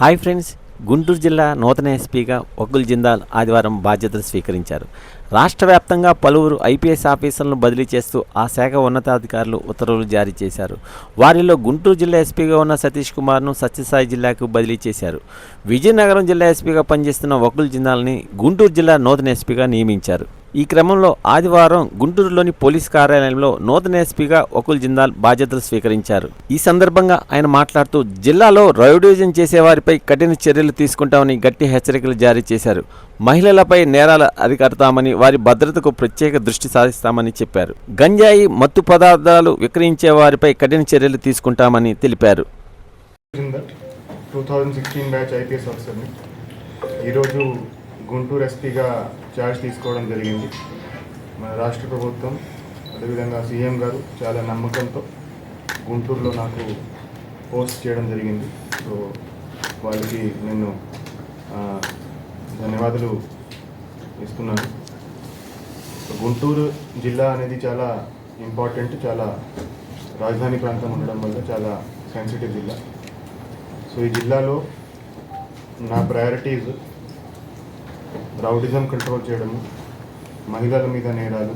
Hi friends Guntur జిల్లా నూతన ఎస్పీగా ఒకుల్ జిందాల్ ఆదివారం బాధ్యతలు స్వీకరించారు. రాష్ట్ర వ్యాప్తంగా పలువురు ఐపీఎస్ ఆఫీసర్లను బదిలీ చేస్తూ ఆ శాఖ ఉన్నతాధికారులు ఉత్తర్వులు జారీ చేశారు. వారిలో గుంటూరు జిల్లా ఎస్పీగా ఉన్న సతీష్ కుమార్ను సత్యసాయి జిల్లాకు బదిలీ చేశారు. విజయనగరం జిల్లా ఎస్పీగా పనిచేస్తున్న ఒకుల్ జిందాల్ని గుంటూరు జిల్లా నూతన ఎస్పీగా నియమించారు. ఈ క్రమంలో ఆదివారం గుంటూరులోని పోలీస్ కార్యాలయంలో నూతన ఎస్పీగా వకుల్ జిందాల్ బాధ్యతలు స్వీకరించారు. ఈ సందర్భంగా ఆయన మాట్లాడుతూ జిల్లాలో రౌడీజం చేసేవారిపై కఠిన చర్యలు తీసుకుంటామని గట్టి హెచ్చరికలు జారీ చేశారు. మహిళలపై నేరాలు అరికడతామని వారి భద్రతకు ప్రత్యేక దృష్టి సాధిస్తామని చెప్పారు. గంజాయి మత్తు పదార్థాలు విక్రయించే వారిపై కఠిన చర్యలు తీసుకుంటామని తెలిపారు. ఈరోజు గుంటూరు ఎస్పీగా ఛార్జ్ తీసుకోవడం జరిగింది. మన రాష్ట్ర ప్రభుత్వం అదేవిధంగా సీఎం గారు చాలా నమ్మకంతో గుంటూరులో నాకు పోస్ట్ చేయడం జరిగింది. సో వాళ్ళకి నేను ధన్యవాదాలు ఇస్తున్నాను. గుంటూరు జిల్లా అనేది చాలా ఇంపార్టెంట్ చాలా రాజధాని ప్రాంతం ఉండడం వల్ల చాలా సెన్సిటివ్ జిల్లా. సో ఈ జిల్లాలో నా ప్రయారిటీస్ రౌడిజం కంట్రోల్ చేయడము మహిళల మీద నేరాలు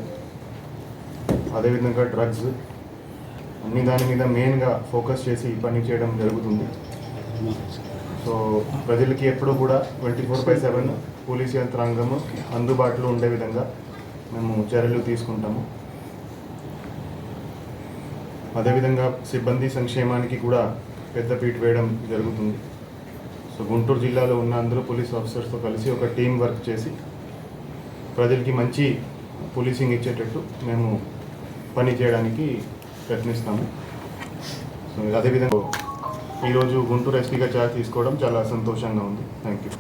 అదేవిధంగా డ్రగ్స్ అన్ని దాని మీద మెయిన్గా ఫోకస్ చేసి పని చేయడం జరుగుతుంది. సో ప్రజలకి ఎప్పుడూ కూడా twenty four by seven police యంత్రాంగము అందుబాటులో ఉండే విధంగా మేము చర్యలు తీసుకుంటాము. అదేవిధంగా సిబ్బంది సంక్షేమానికి కూడా పెద్దపీట వేయడం జరుగుతుంది. సో గుంటూరు జిల్లాలో ఉన్న అందరూ పోలీస్ ఆఫీసర్స్తో కలిసి ఒక టీం వర్క్ చేసి ప్రజలకి మంచి పోలీసింగ్ ఇచ్చేటట్టు మేము పని చేయడానికి ప్రయత్నిస్తాము. సో అదేవిధంగా ఈరోజు గుంటూరు ఎస్పీగా చార్జ్ తీసుకోవడం చాలా సంతోషంగా ఉంది. Thank you.